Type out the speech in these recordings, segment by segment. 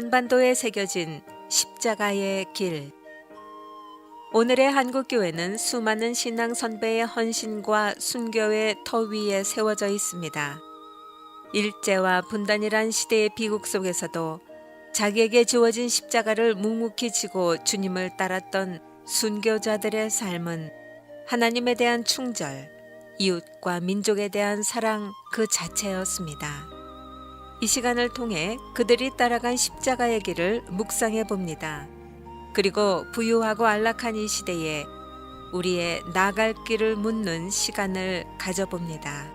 한반도에 새겨진 십자가의 길. 오늘의 한국교회는 수많은 신앙 선배의 헌신과 순교의 터 위에 세워져 있습니다. 일제와 분단이란 시대의 비극 속에서도 자기에게 주어진 십자가를 묵묵히 지고 주님을 따랐던 순교자들의 삶은 하나님에 대한 충절, 이웃과 민족에 대한 사랑 그 자체였습니다. 이 시간을 통해 그들이 따라간 십자가의 길을 묵상해 봅니다. 그리고 부유하고 안락한 이 시대에 우리의 나갈 길을 묻는 시간을 가져봅니다.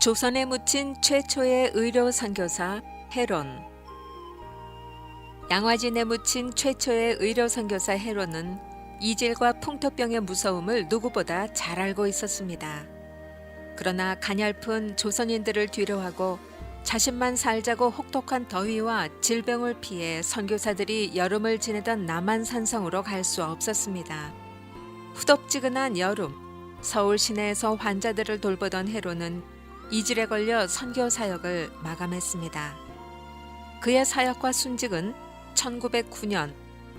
조선에 묻힌 최초의 의료 선교사 헤론 양화진에 묻힌 최초의 의료 선교사 헤론은 이질과 풍토병의 무서움을 누구보다 잘 알고 있었습니다. 그러나 가냘픈 조선인들을 뒤로하고 자신만 살자고 혹독한 더위와 질병을 피해 선교사들이 여름을 지내던 남한 산성으로 갈 수 없었습니다. 후덥지근한 여름, 서울 시내에서 환자들을 돌보던 헤로는 이질에 걸려 선교 사역을 마감했습니다. 그의 사역과 순직은 1909년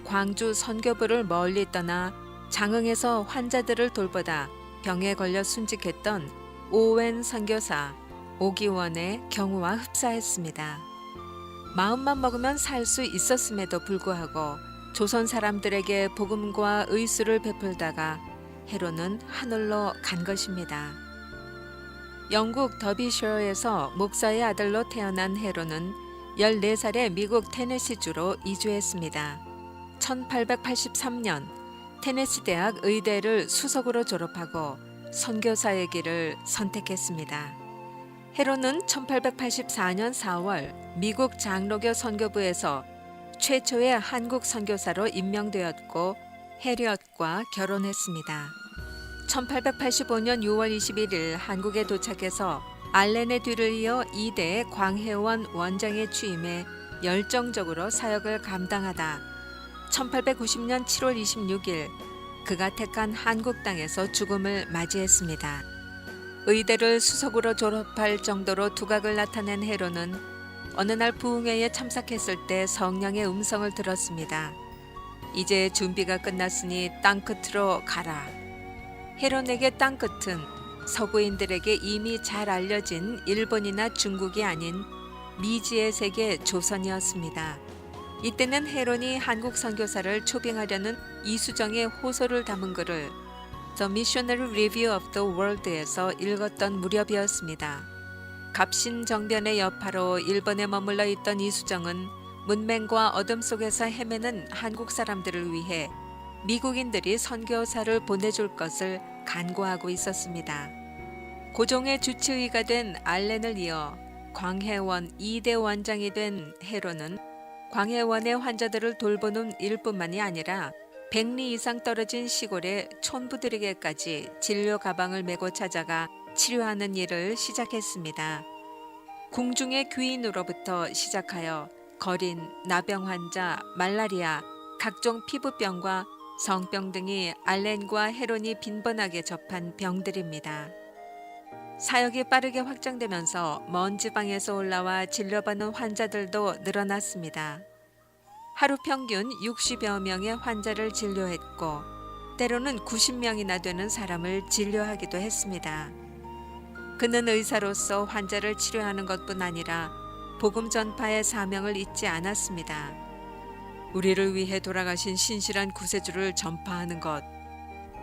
광주 선교부를 멀리 떠나 장흥에서 환자들을 돌보다 병에 걸려 순직했던 오웬 선교사 오기원의 경우와 흡사했습니다. 마음만 먹으면 살 수 있었음에도 불구하고 조선 사람들에게 복음과 의수를 베풀다가 헤로는 하늘로 간 것입니다. 영국 더비셔에서 목사의 아들로 태어난 헤로는 14살에 미국 테네시주로 이주했습니다. 1883년 테네시 대학 의대를 수석으로 졸업하고 선교사의 길을 선택했습니다. 헤로는 1884년 4월 미국 장로교 선교부에서 최초의 한국 선교사로 임명되었고 해리엇과 결혼했습니다. 1885년 6월 21일 한국에 도착해서 알렌의 뒤를 이어 2대 광해원 원장에 취임해 열정적으로 사역을 감당하다 1890년 7월 26일 그가 택한 한국 땅에서 죽음을 맞이했습니다. 의대를 수석으로 졸업할 정도로 두각을 나타낸 헤로는 어느 날 부흥회에 참석했을 때 성령의 음성을 들었습니다. 이제 준비가 끝났으니 땅 끝으로 가라. 헤론에게 땅 끝은 서구인들에게 이미 잘 알려진 일본이나 중국이 아닌 미지의 세계 조선이었습니다. 이때는 헤론이 한국 선교사를 초빙하려는 이수정의 호소를 담은 글을 The Missionary Review of the World에서 읽었던 무렵이었습니다. 갑신 정변의 여파로 일본에 머물러 있던 이수정은 문맹과 어둠 속에서 헤매는 한국 사람들을 위해 미국인들이 선교사를 보내줄 것을 간구하고 있었습니다. 고종의 주치의가 된 알렌을 이어 광해원 2대 원장이 된 헤로는 광해원의 환자들을 돌보는 일뿐만이 아니라 100리 이상 떨어진 시골의 촌부들에게까지 진료 가방을 메고 찾아가 치료하는 일을 시작했습니다. 궁중의 귀인으로부터 시작하여 거린, 나병 환자, 말라리아, 각종 피부병과 성병 등이 알렌과 헤론이 빈번하게 접한 병들입니다. 사역이 빠르게 확장되면서 먼 지방에서 올라와 진료받는 환자들도 늘어났습니다. 하루 평균 60여 명의 환자를 진료했고 때로는 90명이나 되는 사람을 진료하기도 했습니다. 그는 의사로서 환자를 치료하는 것뿐 아니라 복음 전파의 사명을 잊지 않았습니다. 우리를 위해 돌아가신 신실한 구세주를 전파하는 것.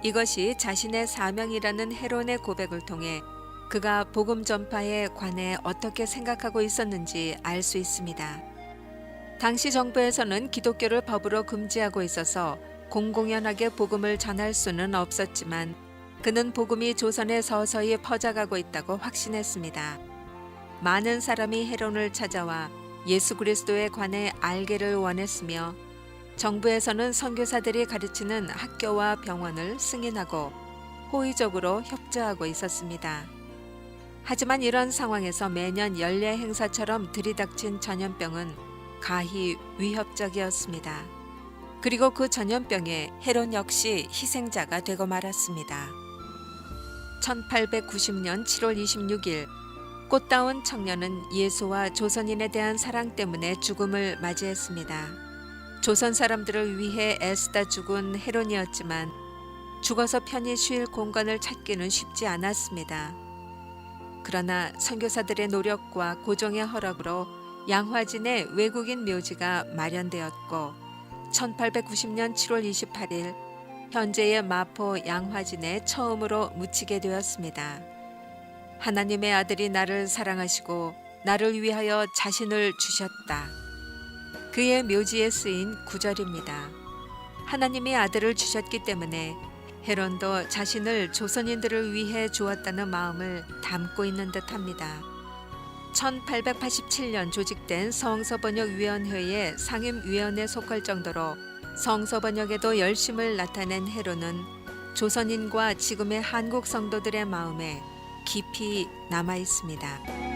이것이 자신의 사명이라는 헤론의 고백을 통해 그가 복음 전파에 관해 어떻게 생각하고 있었는지 알 수 있습니다. 당시 정부에서는 기독교를 법으로 금지하고 있어서 공공연하게 복음을 전할 수는 없었지만 그는 복음이 조선에 서서히 퍼져가고 있다고 확신했습니다. 많은 사람이 헤론을 찾아와 예수 그리스도에 관해 알기를 원했으며 정부에서는 선교사들이 가르치는 학교와 병원을 승인하고 호의적으로 협조하고 있었습니다. 하지만 이런 상황에서 매년 연례 행사처럼 들이닥친 전염병은 가히 위협적이었습니다. 그리고 그 전염병에 헤론 역시 희생자가 되고 말았습니다. 1890년 7월 26일 꽃다운 청년은 예수와 조선인에 대한 사랑 때문에 죽음을 맞이했습니다. 조선 사람들을 위해 애쓰다 죽은 헤론이었지만 죽어서 편히 쉴 공간을 찾기는 쉽지 않았습니다. 그러나 선교사들의 노력과 고종의 허락으로 양화진의 외국인 묘지가 마련되었고 1890년 7월 28일 현재의 마포 양화진에 처음으로 묻히게 되었습니다. 하나님의 아들이 나를 사랑하시고 나를 위하여 자신을 주셨다. 그의 묘지에 쓰인 구절입니다. 하나님이 아들을 주셨기 때문에 헤론도 자신을 조선인들을 위해 주었다는 마음을 담고 있는 듯합니다. 1887년 조직된 성서번역위원회의 상임위원에 속할 정도로 성서번역에도 열심을 나타낸 헤로는 조선인과 지금의 한국 성도들의 마음에 깊이 남아 있습니다.